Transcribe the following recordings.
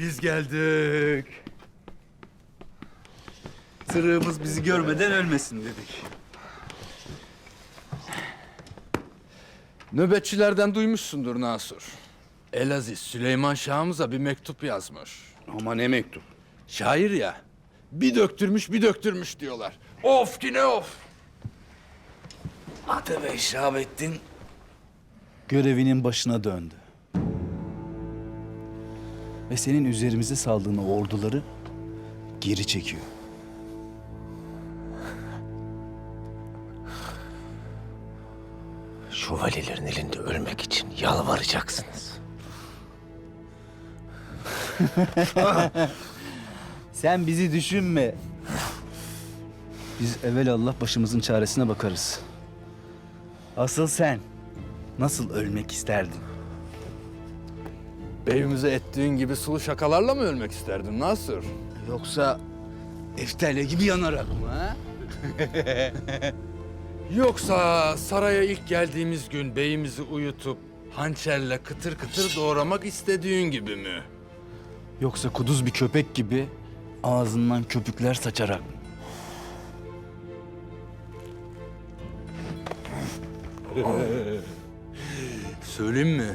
Biz geldik. Tırığımız bizi görmeden ölmesin dedik. Nöbetçilerden duymuşsundur Nasur. Elaziz Süleyman Şah'ımıza bir mektup yazmış. Ama ne mektup? Şair ya. Bir döktürmüş bir döktürmüş diyorlar. Of ki ne of. Atabey Şahabettin görevinin başına döndü. Ve senin üzerimize saldığın o orduları geri çekiyor. Şövalyelerin elinde ölmek için yalvaracaksınız. Sen bizi düşünme. Biz evvelallah başımızın çaresine bakarız. Asıl sen nasıl ölmek isterdin? Beyimize ettiğin gibi sulu şakalarla mı ölmek isterdin Nasır? yoksa Eftelya gibi yanarak mı ha? Yoksa saraya ilk geldiğimiz gün beyimizi uyutup hançerle kıtır kıtır doğramak istediğin gibi mi? Yoksa kuduz bir köpek gibi ağzından köpükler saçarak mı? Söyleyeyim mi?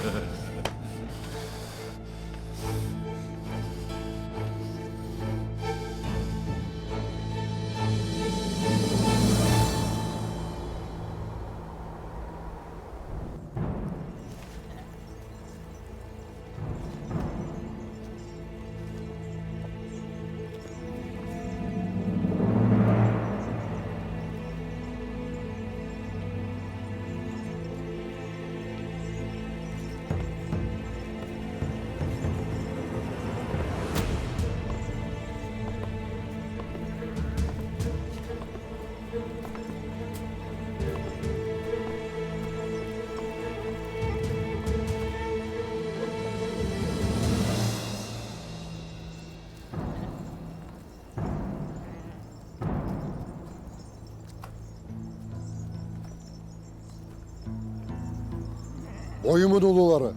Boyumun uluları,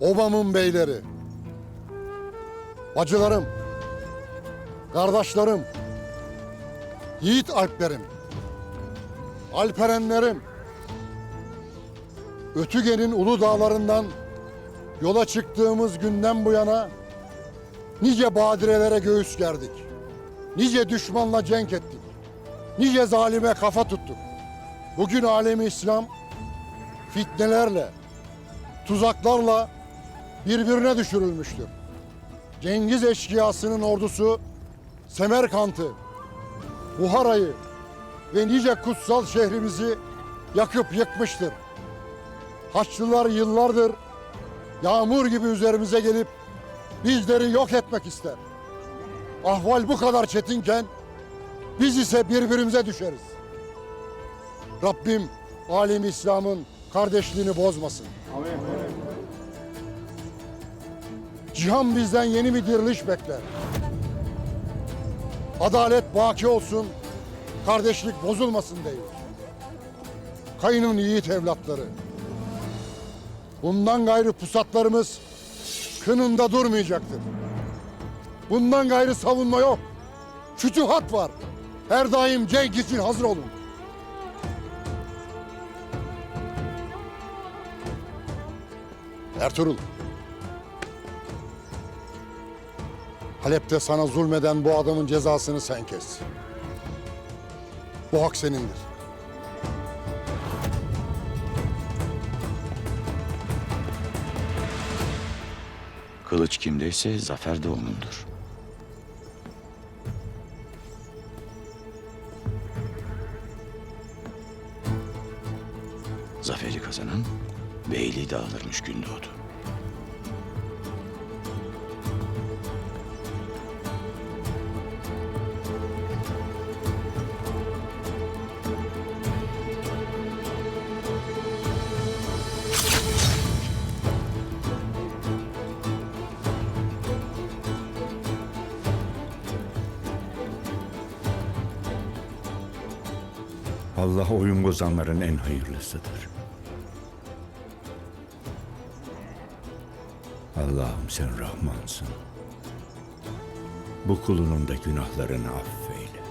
obamın beyleri, bacılarım, kardeşlerim, yiğit alplerim, alperenlerim, Ötügen'in ulu dağlarından yola çıktığımız günden bu yana nice badirelere göğüs gerdik. Nice düşmanla cenk ettik. Nice zalime kafa tuttuk. Bugün alemi İslam fitnelerle, tuzaklarla birbirine düşürülmüştür. Cengiz eşkıyasının ordusu Semerkant'ı, Buhara'yı ve nice kutsal şehrimizi yakıp yıkmıştır. Haçlılar yıllardır yağmur gibi üzerimize gelip bizleri yok etmek ister. Ahval bu kadar çetinken biz ise birbirimize düşeriz. Rabbim alem İslam'ın kardeşliğini bozmasın. Cihan bizden yeni bir diriliş bekler. Adalet baki olsun, kardeşlik bozulmasın değil. Kayının yiğit evlatları. Bundan gayrı pusatlarımız kınında durmayacaktır. Bundan gayrı savunma yok. Fütühat var. Her daim cenk için hazır olun. Ertuğrul. Halep'te sana zulmeden bu adamın cezasını sen kes. Bu hak senindir. Kılıç kimdeyse zafer de onundur. Zaferi kazanan beyliği dağılırmış gün doğdu. Allah oyun bozanların en hayırlısıdır. Allah'ım sen Rahmansın. Bu kulunun da günahlarını affeyle.